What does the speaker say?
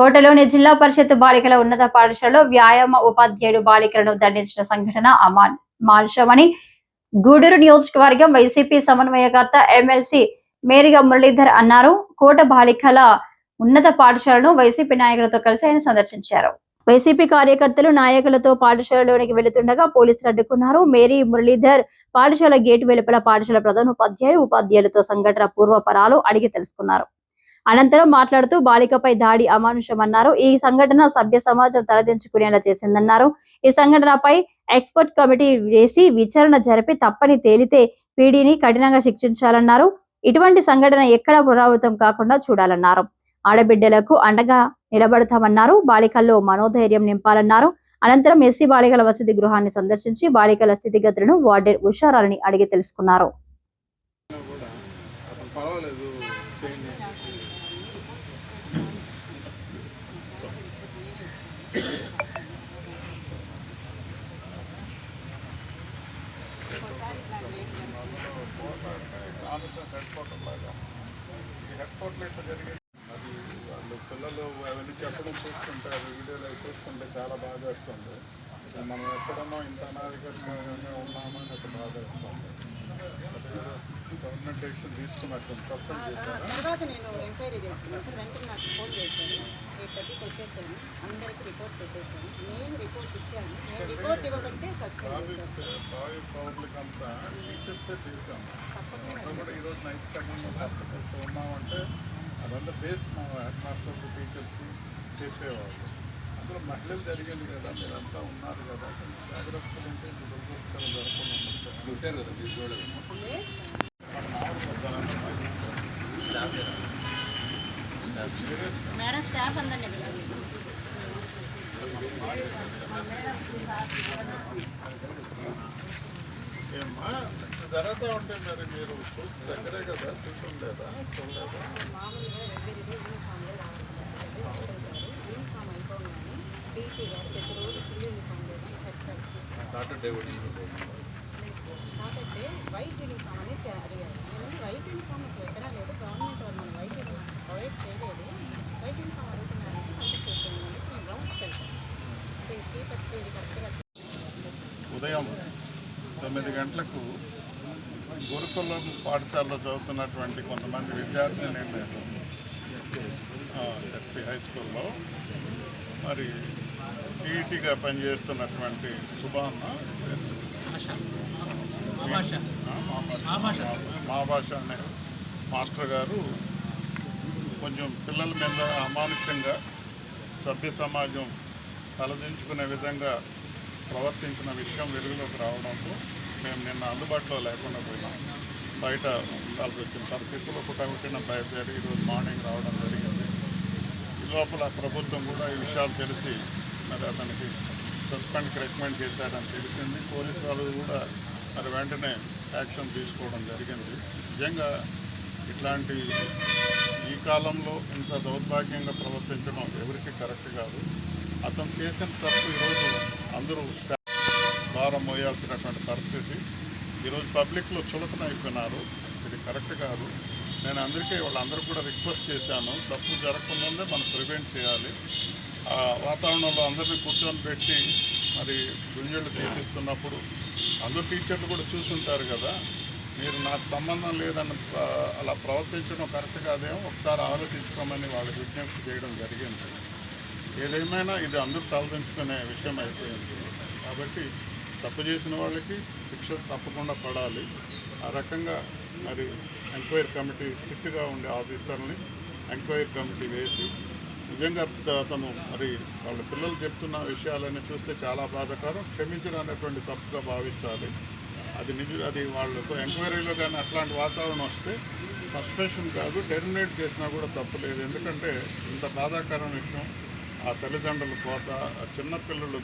కోటలోని జిల్లా పరిషత్ బాలికల ఉన్నత పాఠశాలలో వ్యాయామ ఉపాధ్యాయుడు బాలికలను దండించిన సంఘటన అమానుషమని గూడూరు నియోజకవర్గం వైసీపీ సమన్వయకర్త ఎమ్మెల్సీ మేరిగా మురళీధర్ అన్నారు. కోట బాలికల ఉన్నత పాఠశాలను వైసీపీ నాయకులతో కలిసి ఆయన సందర్శించారు. వైసీపీ కార్యకర్తలు నాయకులతో పాఠశాలలోనికి వెళుతుండగా పోలీసులు అడ్డుకున్నారు. మేరీ మురళీధర్ పాఠశాల గేటు వెలుపల పాఠశాల ప్రధాన ఉపాధ్యాయులు ఉపాధ్యాయులతో సంఘటన పూర్వపరాలు అడిగి తెలుసుకున్నారు. అనంతరం మాట్లాడుతూ బాలికపై దాడి అమానుషమన్నారు. ఈ సంఘటన సభ్య సమాజం తలదించుకునేలా చేసిందన్నారు. ఈ సంఘటనపై ఎక్స్పర్ట్ కమిటీ వేసి విచారణ జరిపి తప్పని తేలితే పీడీని కఠినంగా శిక్షించాలన్నారు. ఇటువంటి సంఘటన ఎక్కడ పునరావృతం కాకుండా చూడాలన్నారు. ఆడబిడ్డలకు అండగా నిలబడతామన్నారు. బాలికల్లో మనోధైర్యం నింపాలన్నారు. అనంతరం ఎస్సీ బాలికల వసతి గృహాన్ని సందర్శించి బాలికల స్థితిగతులను వార్డెన్ ఉషారాలని అడిగి తెలుసుకున్నారు కూడా అతను పర్వాలేదు చేయండి హెడ్ క్వార్టర్ లాగా ఈ హెడ్ క్వార్టర్ ఇట్లా జరిగింది అది వాళ్ళు పిల్లలు అవన్నీ చెప్పడం చూస్తుంటే వీడియోలో అవి చూస్తుంటే చాలా బాగా వేస్తుంది మనం ఎక్కడనో ఇంత అనాధికారికంగా ఉన్నామని ఒక బాధ వేస్తుంది గవర్నమెంట్ డెసిషన్ తీసుకున్నట్టు తర్వాత నేను ఎంక్వైరీ చేస్తున్నాను సార్ వెంటనే నాకు ఫోన్ చేశాను ఎయిట్ థర్టీకి వచ్చేసాను అందరికి రిపోర్ట్ పెట్టేశాను. నేను రిపోర్ట్ ఇచ్చాను. నేను రిపోర్ట్ ఇవ్వబట్టే సస్పెండ్ పబ్లిక్ అంతా టీచర్సే చేశాము అంతా కూడా ఈరోజు నైట్ సెకండ్ హాస్పిటల్స్ ఉన్నామంటే అదంతా బేస్ మా హెడ్ మాస్టర్స్ టీచర్స్కి చెప్పేవాళ్ళు అందులో మహిళలు జరిగింది కదా మీరంతా ఉన్నారు కదా కొంచెం జాగ్రత్తలు ఉంటే జరగకుండా ఉంటారు కదా మీరు చూడలేదు మేడం స్టాఫ్ అందండి జరుగుతూ ఉంటే మరి మీరు చూసి దగ్గరే కదా చూసుండేదా చూడలేదా మామూలుగా రెగ్యులర్ యూనిఫామ్లో రావాలి యూనిఫామ్ అయిపోగానే పీటీ గారు ప్రతిరోజు ఫుల్ యూనిఫామ్ లేదని చర్చారు సాటర్డే కాబట్టి వైట్ యూనిఫామ్ అనేసి అడిగారు నేను వైట్ యూనిఫామ్ ఉదయం తొమ్మిది గంటలకు గురుకులం పాఠశాలలో చదువుతున్నటువంటి కొంతమంది విద్యార్థిని నేను ఎస్పీ హై స్కూల్లో. మరి టీఈటీగా పనిచేస్తున్నటువంటి సుభాన్న మా భాష అనే మాస్టర్ గారు కొంచెం పిల్లల మీద అమానుష్యంగా సభ్య సమాజం తలదించుకునే విధంగా ప్రవర్తించిన విషయం వెలుగులోకి రావడంతో మేము నిన్న అందుబాటులో లేకుండా పోయినాం. బయట ఉండాల్సి వచ్చిన పరిస్థితుల్లో పుట్టగొట్టిన బయలుదేరి ఈరోజు మార్నింగ్ రావడం జరిగింది. ఈ లోపల ప్రభుత్వం కూడా ఈ విషయాలు తెలిసి మరి అతనికి సస్పెండ్కి రికమెండ్ చేశారని తెలిసింది. పోలీసు వాళ్ళు కూడా మరి వెంటనే యాక్షన్ తీసుకోవడం జరిగింది. నిజంగా ఇట్లాంటి ఈ కాలంలో ఇంత దౌర్భాగ్యంగా ప్రవర్తించడం ఎవరికి కరెక్ట్ కాదు. అతను చేసిన తప్పు ఈరోజు అందరూ భారం మోయాల్సినటువంటి పరిస్థితి. ఈరోజు పబ్లిక్లో చులకన అయిపోయినారు. ఇది కరెక్ట్ కాదు. నేను అందరికీ వాళ్ళందరూ కూడా రిక్వెస్ట్ చేశాను. తప్పు జరగకముందే మనం ప్రివెంట్ చేయాలి. ఆ వాతావరణంలో అందరినీ కూర్చొని పెట్టి మరి గుంజళ్ళు చేపిస్తున్నప్పుడు అందరూ టీచర్లు కూడా చూసుంటారు కదా. మీరు నాకు సంబంధం లేదని అలా ప్రవర్తించడం కరెక్ట్ కాదేమో ఒకసారి ఆలోచించుకోమని వాళ్ళకి విజ్ఞప్తి చేయడం జరిగింది. ఏదేమైనా ఇది అందరూ తలదించుకునే విషయం అయిపోయింది. కాబట్టి తప్పు చేసిన వాళ్ళకి శిక్ష తప్పకుండా పడాలి. ఆ రకంగా మరి ఎంక్వైరీ కమిటీ స్ట్రిక్ట్గా ఉండే ఆఫీసర్ని ఎంక్వైరీ కమిటీ వేసి నిజంగా అతను మరి వాళ్ళ పిల్లలు చెప్తున్న విషయాలని చూస్తే చాలా బాధాకరం. క్షమించడం అనేటువంటి తప్పుగా భావించాలి అది నిజ అది వాళ్ళకు ఎంక్వైరీలో కానీ అట్లాంటి వాతావరణం వస్తే సస్పెన్షన్ కాదు టెర్మినేట్ చేసినా కూడా తప్పులేదు ఎందుకంటే ఇంత బాధాకరమైన విషయం ఆ తల్లిదండ్రుల కోత చిన్నపిల్లలు